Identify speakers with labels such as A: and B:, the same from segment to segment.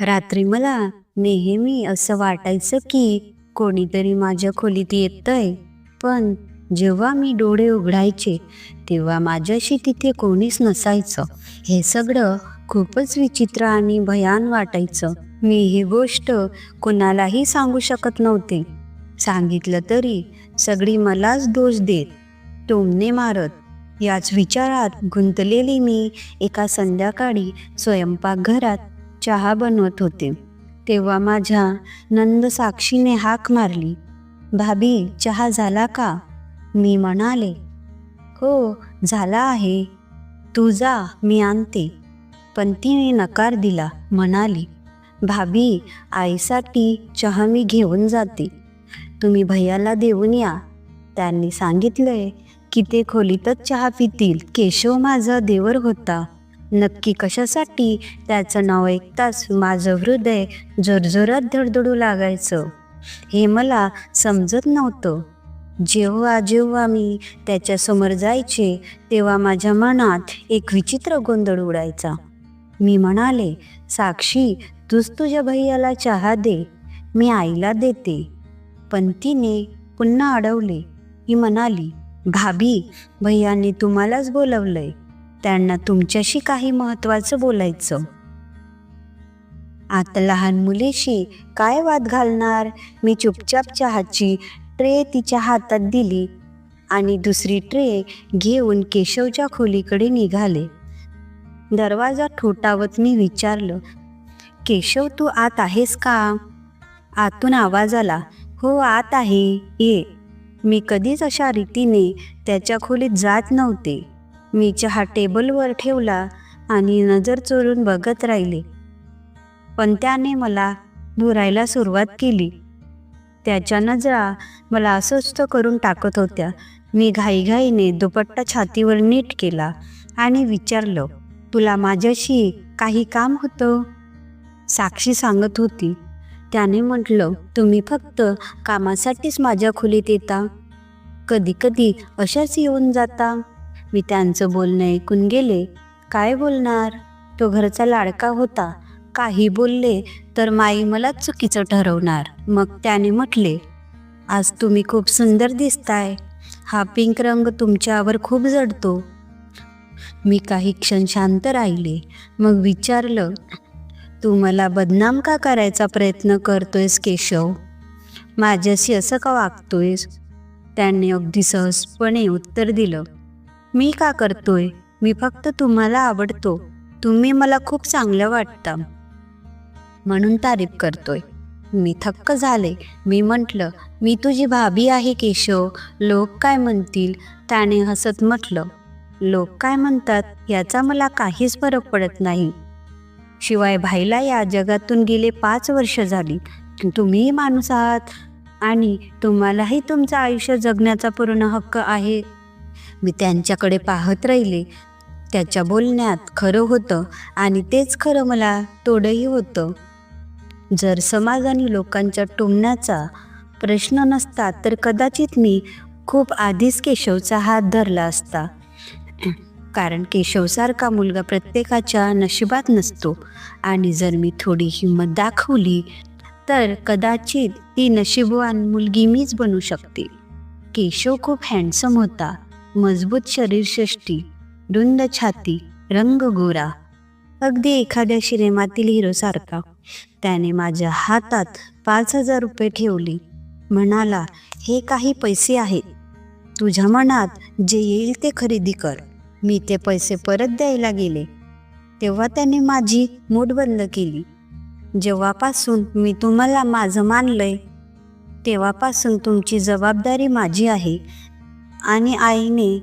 A: रात्री मला नेहमी असं वाटायचं की कोणीतरी माझ्या खोलीत येतंय. पण जेव्हा मी डोळे उघडायचे तेव्हा माझ्याशी तिथे कोणीच नसायचं. हे सगळं खूपच विचित्र आणि भयान वाटायचं. मी ही गोष्ट कोणालाही सांगू शकत नव्हते. सांगितलं तरी सगळी मलाच दोष देत टोमने मारत. याच विचारात गुंतलेली मी एका संध्याकाळी स्वयंपाकघरात चहा बनवत होते. तेव्हा माझ्या नंद साक्षीने हाक मारली भाभी चहा झाला का? मी म्हणाले हो झाला आहे. तू जा मी आणते. पण तिने नकार दिला म्हणाली भाभी आईसाठी चहा मी घेऊन जाते. तुम्ही भैयाला देऊन या. त्यांनी सांगितलंय की ते खोलीतच चहा पितील. केशव माझा देवर होता. नक्की कशासाठी? त्याचं नाव ऐकताच माझं हृदय जोरजोरात धडधडू लागायचं. हे मला समजत नव्हतं. जेव्हा जेव्हा मी त्याच्यासमोर जायचे तेव्हा माझ्या मनात एक विचित्र गोंधळ उडायचा. मी म्हणाले साक्षी तूच तुझ्या भैयाला चहा दे मी आईला देते. पण तिने पुन्हा अडवले. ही म्हणाली भाभी भैयाने तुम्हालाच बोलवलंय. त्यांना तुमच्याशी काही महत्त्वाचं बोलायचं. आता लहान मुलीशी काय वाद घालणार? मी चुपचाप चहाची ट्रे तिच्या हातात दिली आणि दुसरी ट्रे घेऊन केशवच्या खोलीकडे निघाले. दरवाजा ठोठावत मी विचारलं केशव तू आत आहेस का? आतून आवाज आला हो आत आहे ये. मी कधीच अशा रीतीने त्याच्या खोलीत जात नव्हते. मी चहा टेबलवर ठेवला आणि नजर चोरून बघत राहिले. पण त्याने मला धुरायला सुरुवात केली. त्याच्या नजरा मला अस्वस्थ करून टाकत होत्या. मी घाईघाईने दुपट्टा छातीवर नीट केला आणि विचारलं तुला माझ्याशी काही काम होतं? साक्षी सांगत होती. त्याने म्हटलं तुम्ही फक्त कामासाठीच माझ्या खोलीत येता. कधी कधी अशाच येऊन जाता. मी त्यांचं बोलणं ऐकून गेले. काय बोलणार? तो घरचा लाडका होता. काही बोलले तर माई मला चुकीचं ठरवणार. मग त्याने म्हटले आज तुम्ही खूप सुंदर दिसताय. हा पिंक रंग तुमच्यावर खूप जडतो. मी काही क्षण शांत राहिले. मग विचारलं तू मला बदनाम का करायचा प्रयत्न करतोयस केशव? माझ्याशी असं का वागतोयस? त्याने अगदी सहजपणे उत्तर दिलं मी का करतोय? मी फक्त तुम्हाला आवडतो. तुम्ही मला खूप चांगलं वाटता. म्हणून तारीफ करतोय. मी थक्क झाले. मी म्हटलं मी तुझी भाभी आहे केशव. लोक काय म्हणतील? त्याने हसत म्हटलं लोक काय म्हणतात? याचा मला काहीच फरक पडत नाही. शिवाय भाईला या जगातून गेले पाच वर्ष झाली. तुम्हीही माणूस आहात आणि तुम्हालाही तुमचं आयुष्य जगण्याचा पूर्ण हक्क आहे. मी त्यांच्याकडे पाहत राहिले. त्याच्या बोलण्यात खरं होतं आणि तेच खरं मला तोडही होतं. जर समाज आणि लोकांच्या टोमण्याचा प्रश्न नसता तर कदाचित मी खूप आधीच केशवचा हात धरला असता. कारण केशवसारखा मुलगा प्रत्येकाच्या नशिबात नसतो. आणि जर मी थोडी हिंमत दाखवली तर कदाचित ती नशिबवान मुलगी मीच बनू शकते. केशव खूप हँडसम होता. मजबूत शरीरसृष्टी रुंद छाती रंग गोरा. अगदी एखाद्या सिनेमातील हिरोसारखा. त्याने माझ्या हातात पाच हजार रुपये ठेवले. म्हणाला हे काही पैसे आहेत. तुझ्या मनात जे येईल ते खरेदी कर. मी ते पैसे परत द्यायला गेले. तेव्हा त्याने माझी मूठ बंद केली. जेव्हापासून मी तुम्हाला माझं मानलंय तेव्हापासून तुमची जबाबदारी माझी आहे आणि आईने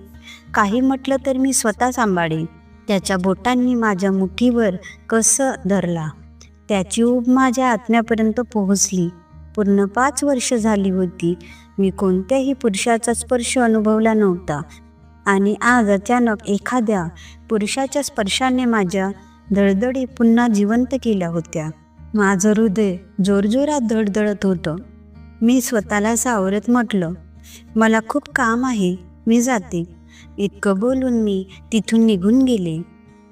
A: काही म्हटलं तर मी स्वतः सांभाळेन. त्याच्या बोटांनी माझ्या मुठीवर कसं धरला. त्याची ऊब माझ्या आत्म्यापर्यंत पोहोचली. पूर्ण पाच वर्ष झाली होती. मी कोणत्याही पुरुषाचा स्पर्श अनुभवला नव्हता. आणि आज अचानक एखाद्या पुरुषाच्या स्पर्शाने माझ्या धडधडी पुन्हा जिवंत केल्या होत्या. माझं हृदय जोरजोरात धडधडत होतं. मी स्वतःला सावरत म्हटलं मला खूप काम आहे मी जाते. इतकं बोलून मी तिथून निघून गेले.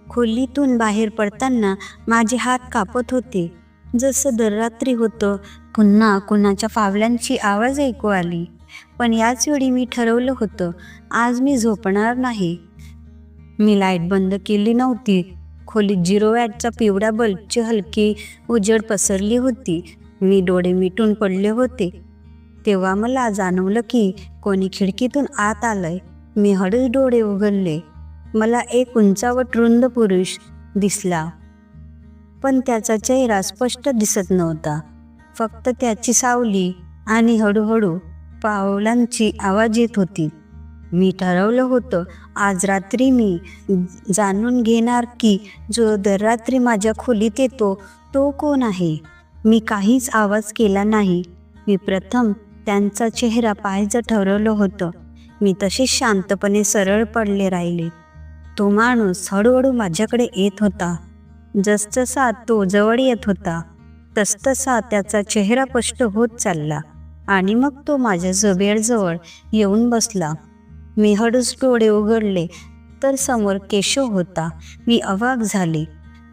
A: खोलीतून बाहेर पडताना माझे हात कापत होते. जसं दररात्री होतं पुन्हा कुणाच्या फावल्यांची आवाज ऐकू आली. पण याच वेळी मी ठरवलं होतं आज मी झोपणार नाही. मी लाइट बंद केली नव्हती. खोलीत झिरो वॅटचा पिवळा बल्बची हलकी उजड पसरली होती. मी डोळे मिटून पडले होते. तेव्हा मला जाणवलं की कोणी खिडकीतून आत आलंय. मी हळूच डोळे उघडले. मला एक उंचावट रुंद पुरुष दिसला. पण त्याचा चेहरा स्पष्ट दिसत नव्हता. फक्त त्याची सावली आणि हळूहळू पावलांची आवाज येत होती. मी ठरवलं होतं आज रात्री मी जाणून घेणार की जो दर रात्री माझ्या खोलीत येतो तो कोण आहे? मी काहीच आवाज केला नाही. मी प्रथम त्यांचा चेहरा पाहायचं ठरवलं होतं. मी तशी शांतपणे सरळ पडले राहिले. तो माणूस हळूहळू माझ्याकडे येत होता. जसजसा तो जवळ येत होता तसतसा त्याचा चेहरा स्पष्ट होत चालला आणि मग तो माझ्या जबेडजवळ येऊन बसला. मी हळूच डोळे उघडले तर समोर केशव होता. मी अवाक झाले.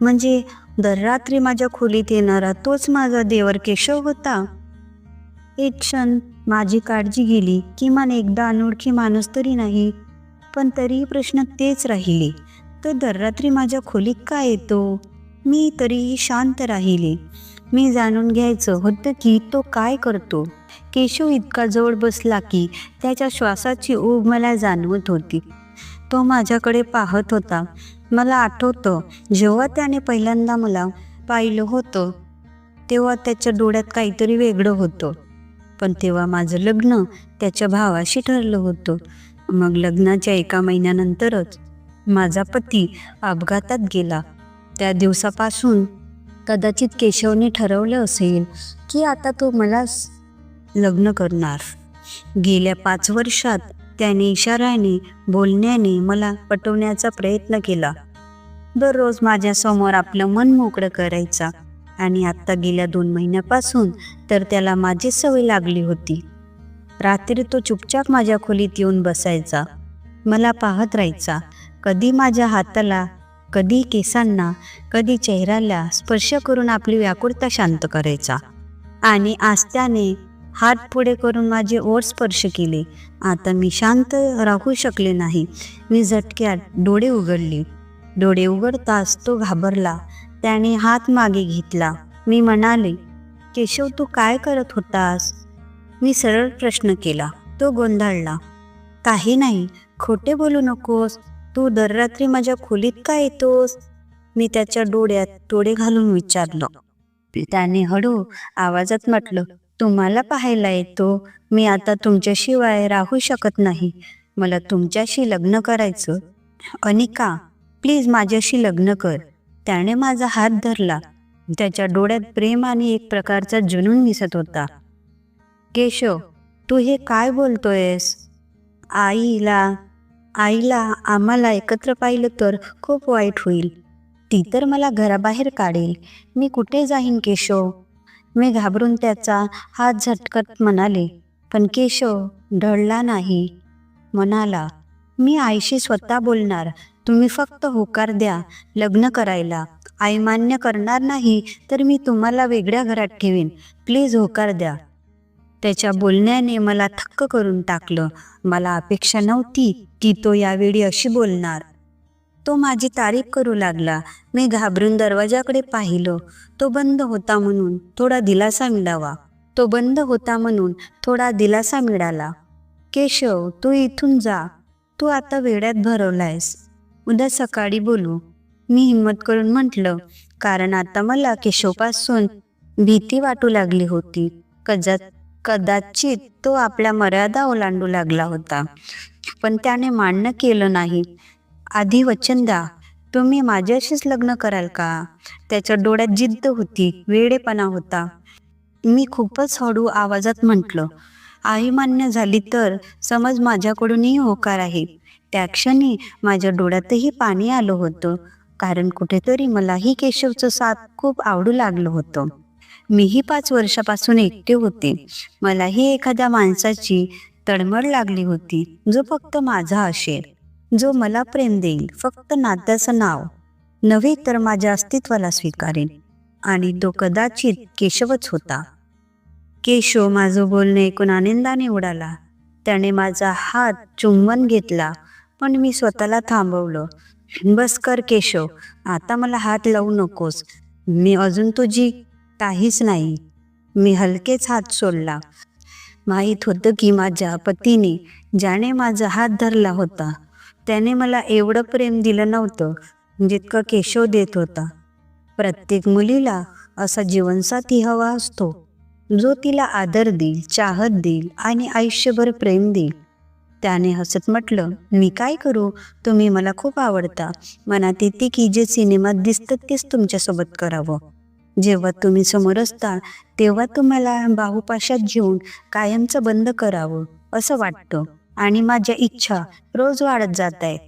A: म्हणजे दर रात्री माझ्या खोलीत येणारा तोच माझा देवर केशव होता? एक क्षण माझी काळजी गेली किमान एकदा अनोळखी माणूस तरी नाही. पण तरीही प्रश्न तेच राहिले. तर दर रात्री माझ्या खोलीत काय येतो? मी तरीही शांत राहिले. मी जाणून घ्यायचं होतं की तो काय करतो? केशव इतका जवळ बसला की त्याच्या श्वासाची ऊब मला जाणवत होती. तो माझ्याकडे पाहत होता. मला आठवतं जेव्हा त्याने पहिल्यांदा मला पाहिलं होतं तेव्हा त्याच्या डोळ्यात काहीतरी वेगळं होतं. पण तेव्हा माझं लग्न त्याच्या भावाशी ठरलं होतं. मग लग्नाच्या एका महिन्यानंतरच माझा पती अपघातात गेला. त्या दिवसापासून कदाचित केशवने ठरवलं असेल की आता तो मला लग्न करणार. गेल्या पाच वर्षात त्याने इशाऱ्याने बोलण्याने मला पटवण्याचा प्रयत्न केला. दररोज माझ्यासमोर आपलं मन मोकळं करायचा. आणि आत्ता गेल्या दोन महिन्यापासून तर त्याला माझी सवय लागली होती. रात्री तो चुपचाप माझ्या खोलीत येऊन बसायचा. मला पाहत राहायचा. कधी माझ्या हाताला कधी केसांना कधी चेहऱ्याला स्पर्श करून आपली व्याकुळता शांत करायचा. आणि आज त्याने हात पुढे करून माझे ओर स्पर्श केले. आता मी शांत राहू शकले नाही. मी झटक्यात डोळे उघडले. डोळे उघडताच तो घाबरला. त्याने हात मागे घेतला. मी म्हणाले केशव तू काय करत होतास? मी सरळ प्रश्न केला. तो गोंधळला. काही नाही खोटे बोलू नकोस. तू दर रात्री माझ्या खोलीत का येतोस? मी त्याच्या डोळ्यात डोळे घालून विचारलं. त्याने हळू आवाजात म्हटलं तुम्हाला पाहायला येतो. मी आता तुमच्याशिवाय राहू शकत नाही. मला तुमच्याशी लग्न करायचं. अनिका प्लीज माझ्याशी लग्न कर. त्याने माझा हात धरला. त्याच्या डोळ्यात प्रेम आणि एक प्रकारचा जुनून दिसत होता. केशव तू हे काय बोलतोयस? आईला आईला आम्हाला एकत्र पाहिलं तर खूप वाईट होईल. ती तर मला घराबाहेर काढेल. मी कुठे जाईन केशव? मी घाबरून त्याचा हात झटकत म्हणाले. पण केशव ढळला नाही. म्हणाला मी आईशी स्वतः बोलणार. तुम्ही फक्त होकार द्या लग्न करायला. आई मान्य करणार नाही तर मी तुम्हाला वेगळ्या घरात ठेवीन. प्लीज होकार द्या. त्याच्या बोलण्याने मला थक्क करून टाकलं. मला अपेक्षा नव्हती की तो यावेळी अशी बोलणार. तो माझी तारीफ करू लागला. मी घाबरून दरवाजाकडे पाहिलं. तो बंद होता म्हणून थोडा दिलासा मिळावा. तो बंद होता म्हणून थोडा दिलासा मिळाला. केशव तू इथून जा. तू आता वेड्यात भरवलायस. उद्या सकाळी बोलू. मी हिंमत करून म्हटलं कारण आता मला केशवपासून भीती वाटू लागली होती. कजा कदाचित तो आपल्या मर्यादा ओलांडू लागला होता. पण त्याने मान्य केलं नाही. आधी वचन द्या तुम्ही माझ्याशीच लग्न कराल का? त्याच्या डोळ्यात जिद्द होती वेडेपणा होता. मी खूपच हळू आवाजात म्हटलं आई मान्य झाली तर समज माझ्याकडूनही होकार आहे. त्या क्षणी माझ्या डोळ्यातही पाणी आलं होतं. कारण कुठेतरी मलाही केशवचं साथ खूप आवडू लागलं होतं. मीही पाच वर्षापासून एकटे होते. मलाही एखाद्या माणसाची तळमळ लागली होती जो फक्त माझा असेल जो मला प्रेम देईल फक्त नात्याचं नाव. नव्हे तर माझ्या अस्तित्वाला स्वीकारेल आणि तो कदाचित केशवच होता. केशव माझं बोलणं ऐकून आनंदाने उडाला. त्याने माझा हात चुंबन घेतला. पण मी स्वतःला थांबवलं. बस कर केशव आता मला हात लावू नकोस. मी अजून तुझी काहीच नाही. मी हलकेच हात सोडला. माहीत होतं की माझ्या पतीने ज्याने माझा हात धरला होता त्याने मला एवढं प्रेम दिलं नव्हतं जितकं केशव देत होता. प्रत्येक मुलीला असा जीवनसाथी हवा असतो. जो तिला आदर देईल चाहत देईल आणि आयुष्यभर प्रेम देईल. त्याने हसत म्हटलं मी काय करू? तुम्ही मला खूप आवडता. मनात येते की जे सिनेमात दिसतं तेच तुमच्यासोबत करावं. जेव्हा तुम्ही समोर असता तेव्हा तुम्हाला बाहुपाशात घेऊन कायमचं बंद करावं असं वाटतं. आणि माझ्या इच्छा रोज वाढत जात आहेत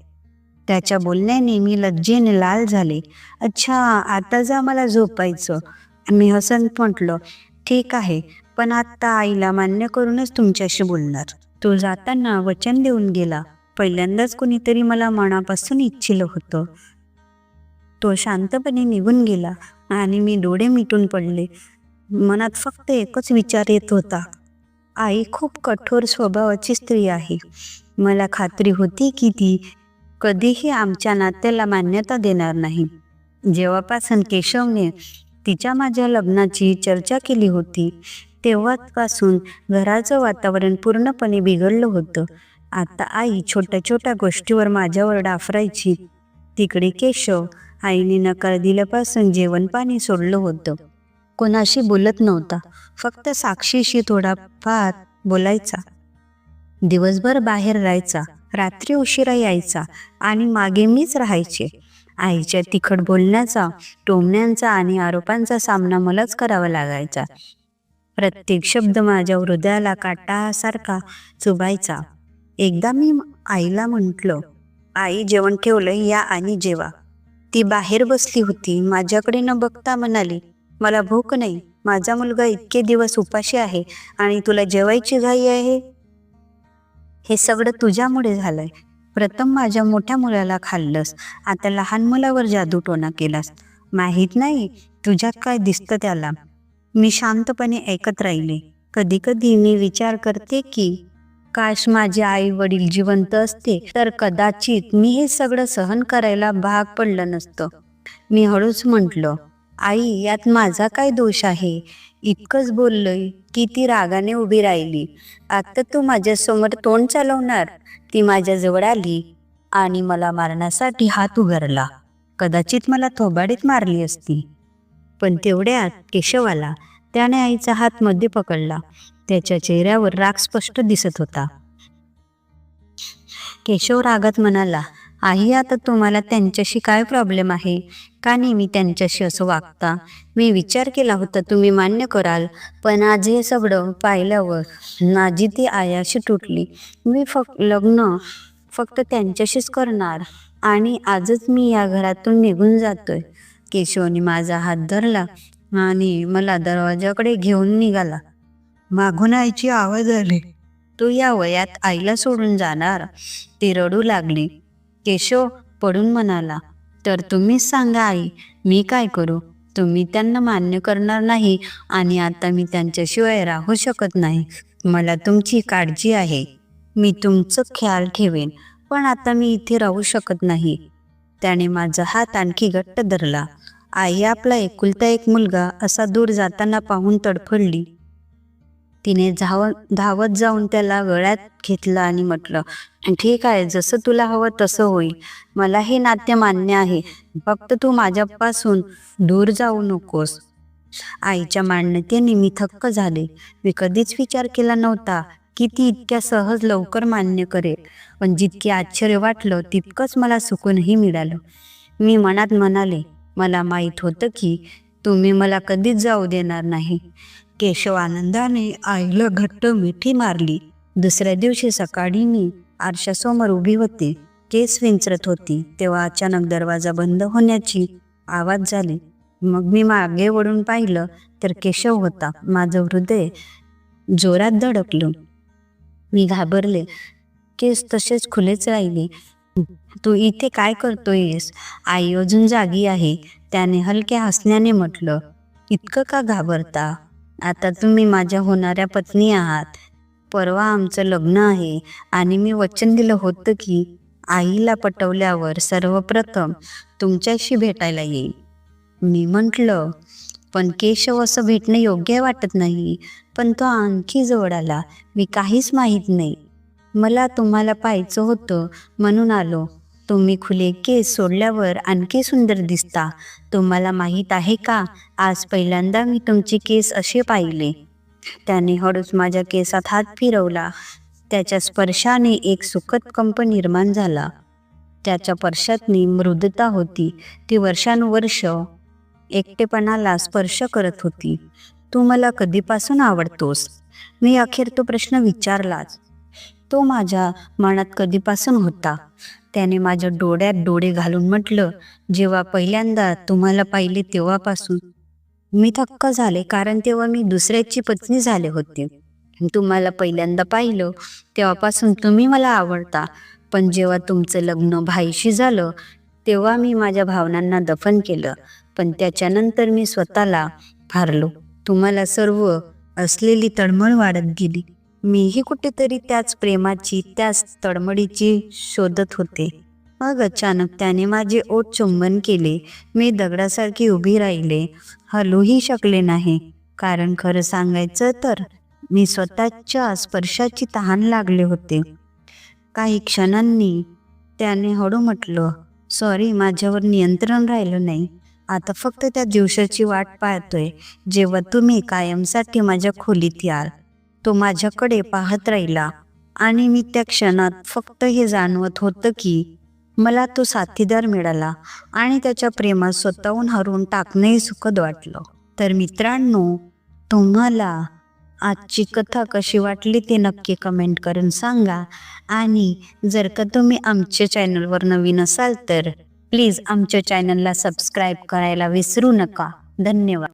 A: त्याच्या बोलण्याने मी लज्जेने लाल झाले. अच्छा आता जा मला झोपायचं. मी हसत म्हटलं ठीक आहे पण आत्ता आईला मान्य करूनच तुमच्याशी बोलणार. तो जाताना वचन देऊन गेला. पहिल्यांदाच कोणीतरी मला मनापासून इच्छिलं होतं. तो शांतपणे निघून गेला आणि मी डोळे मिटून पडले. मनात फक्त एकच विचार येत होता. आई खूप कठोर स्वभावाची स्त्री आहे. मला खात्री होती की ती कधीही आमच्या नात्याला मान्यता देणार नाही. जेव्हापासून केशवने तिच्या माझ्या लग्नाची चर्चा केली होती तेव्हापासून घराचं वातावरण पूर्णपणे बिघडलं होतं. आता आई छोट्या छोट्या गोष्टीवर माझ्यावर डाफरायची. तिकडे केशव आईने नकार दिल्यापासून जेवण पाणी सोडलं होतं. कोणाशी बोलत नव्हता. फक्त साक्षीशी थोडाफार बोलायचा. दिवसभर बाहेर राहायचा. रात्री उशिरा यायचा. आणि मागे मीच राहायचे. आईच्या तिखट बोलण्याचा टोमण्यांचा आणि आरोपांचा सामना मलाच करावा लागायचा. प्रत्येक शब्द माझ्या हृदयाला काटासारखा चुबायचा. एकदा मी आईला म्हटलं आई जेवण ठेवलं या आणि जेवा. ती बाहेर बसली होती माझ्याकडे न बघता म्हणाली मला भूक नाही माझा मुलगा इतके दिवस उपाशी आहे आणि तुला जेवायची घाई आहे? हे सगळं तुझ्यामुळे झालंय. प्रथम माझ्या मोठ्या मुलाला खाल्लंस आता लहान मुलावर जादूटोणा केलास. माहीत नाही तुझ्यात काय दिसतं त्याला. मी शांतपणे ऐकत राहिले. कधी कधी मी विचार करते की काश माझे आई वडील जिवंत असते तर कदाचित मी हे सगळं सहन करायला भाग पडलं नसतं. मी हळूच म्हटलं आई यात माझा काय दोष आहे? इतकंच बोललोय की ती रागाने उभी राहिली. आता तू माझ्यासमोर तोंड चालवणार. ती माझ्याजवळ आली आणि मला मारण्यासाठी हात उघडला. कदाचित मला थोबाडीत मारली असती. पण तेवढ्यात केशव आला त्याने आईचा हात मध्ये पकडला. त्याच्या चेहऱ्यावर राग स्पष्ट दिसत होता. केशव रागात म्हणाला आई आता तुम्हाला त्यांच्याशी काय प्रॉब्लेम आहे? का नेहमी त्यांच्याशी असं वागता? मी विचार केला होता तुम्ही मान्य कराल पण आज हे सगळं पाहिल्यावर माझी ती आयाशी तुटली. मी फक्त लग्न फक्त त्यांच्याशीच करणार आणि आजच मी या घरातून निघून जातोय. केशवने माझा हात धरला आणि मला दरवाजाकडे घेऊन निघाला. मागून आईची आवाज आली तू या वयात आईला सोडून जाणार. ती रडू लागली. केशव पडून म्हणाला तर तुम्हीच सांगा आई मी काय करू? तुम्ही त्यांना मान्य करणार नाही आणि आता मी त्यांच्याशिवाय राहू शकत नाही. मला तुमची काळजी आहे. मी तुमचं ख्याल ठेवेन पण आता मी इथे राहू शकत नाही. त्याने माझा हात आणखी घट्ट धरला. आई आपला एकुलता एक मुलगा असा दूर जाताना पाहून तडफडली. तिने धाव धावत जाऊन त्याला गळ्यात घेतलं आणि म्हटलं ठीक आहे जसं तुला हवं तसं होईल मला हे नाट्य मान्य आहे. फक्त तू माझ्यापासून दूर जाऊ नकोस. आईच्या मान्यतेने मी थक्क झाले. मी कधीच विचार केला नव्हता की ती इतक्या सहज लवकर मान्य करेल. पण जितके आश्चर्य वाटलं तितकंच मला सुकूनही मिळालं. मी मनात म्हणाले मला माहीत होतं की तुम्ही मला कधीच जाऊ देणार नाही. केशव आनंदाने आईला घट्ट मिठी मारली. दुसऱ्या दिवशी सकाळी मी आरशासमोर उभी होती. केस विंचरत होती. तेव्हा अचानक दरवाजा बंद होण्याची आवाज झाली. मग मी मागे वळून पाहिलं तर केशव होता. माझं हृदय जोरात धडकलं. मी घाबरले. केस तसेच खुलेच राहिले. तू इथे काय करतोयस? आई अजून जागी आहे. त्याने हलक्या हसण्याने म्हटलं इतकं का घाबरता? आता तुम्ही माझ्या होणाऱ्या पत्नी आहात. परवा आमचं लग्न आहे आणि मी वचन दिलं होतं की आईला पटवल्यावर सर्वप्रथम तुमच्याशी भेटायला येईल. मी म्हटलं पण केशव असं भेटणं योग्य वाटत नाही. पण तो आणखी जवळ आला. मी काहीच माहीत नाही. मला तुम्हाला पाहायचं होतं म्हणून आलो. तुम्ही खुले केस सोडल्यावर आणखी सुंदर दिसता. तुम्हाला माहीत आहे का? आज पहिल्यांदा मी तुमचे केस असे पाहिले. त्याने हळूच माझ्या केसात हात फिरवला. त्याच्या स्पर्शाने एक सुखद कंप निर्माण झाला. त्याच्या पर्शातनी मृदता होती. ती वर्षानुवर्ष एकटेपणाला स्पर्श करत होती. तू मला कधीपासून आवडतोस? मी अखेर तो प्रश्न विचारलाच. तो माझ्या मनात कधीपासून होता? त्याने माझ्या डोळ्यात डोळे घालून म्हटलं जेव्हा पहिल्यांदा तुम्हाला पाहिले तेव्हापासून मी थक्क झाले कारण तेव्हा मी दुसऱ्याची पत्नी झाले होते. तुम्हाला पहिल्यांदा पाहिलं तेव्हापासून तुम्ही मला आवडता. पण जेव्हा तुमचं लग्न भाईशी झालं तेव्हा मी माझ्या भावनांना दफन केलं. पण त्याच्यानंतर मी स्वतःला हारलो. तुम्हाला सर्व असलेली तळमळ वाढत गेली. मीही कुठेतरी त्याच प्रेमाची त्याच तळमळीची शोधत होते. मग अचानक त्याने माझे ओठ चुंबन केले. मी दगडासारखी उभी राहिले. हलूही शकले नाही. कारण खरं सांगायचं तर मी स्वतःच्या स्पर्शाची तहान लागले होते. काही क्षणांनी त्याने हळू म्हटलं सॉरी माझ्यावर नियंत्रण राहिलं नाही. आता फक्त त्या दिवसाची वाट पाहतोय. जेव्हा तुम्ही कायमसाठी माझ्या खोलीत याल. तो माझ्याकडे पाहत राहिला. आणि मी त्या क्षणात फक्त हे जाणवत होतं की मला तो साथीदार मिळाला आणि त्याच्या प्रेमात स्वतःहून हरवून टाकणंही सुखद वाटलं. तर मित्रांनो तुम्हाला आजची कथा कशी वाटली ते नक्की कमेंट करून सांगा. आणि जर का तुम्ही आमच्या चॅनलवर नवीन असाल तर प्लीज आमच्या चॅनलला सबस्क्राईब करायला विसरू नका. धन्यवाद.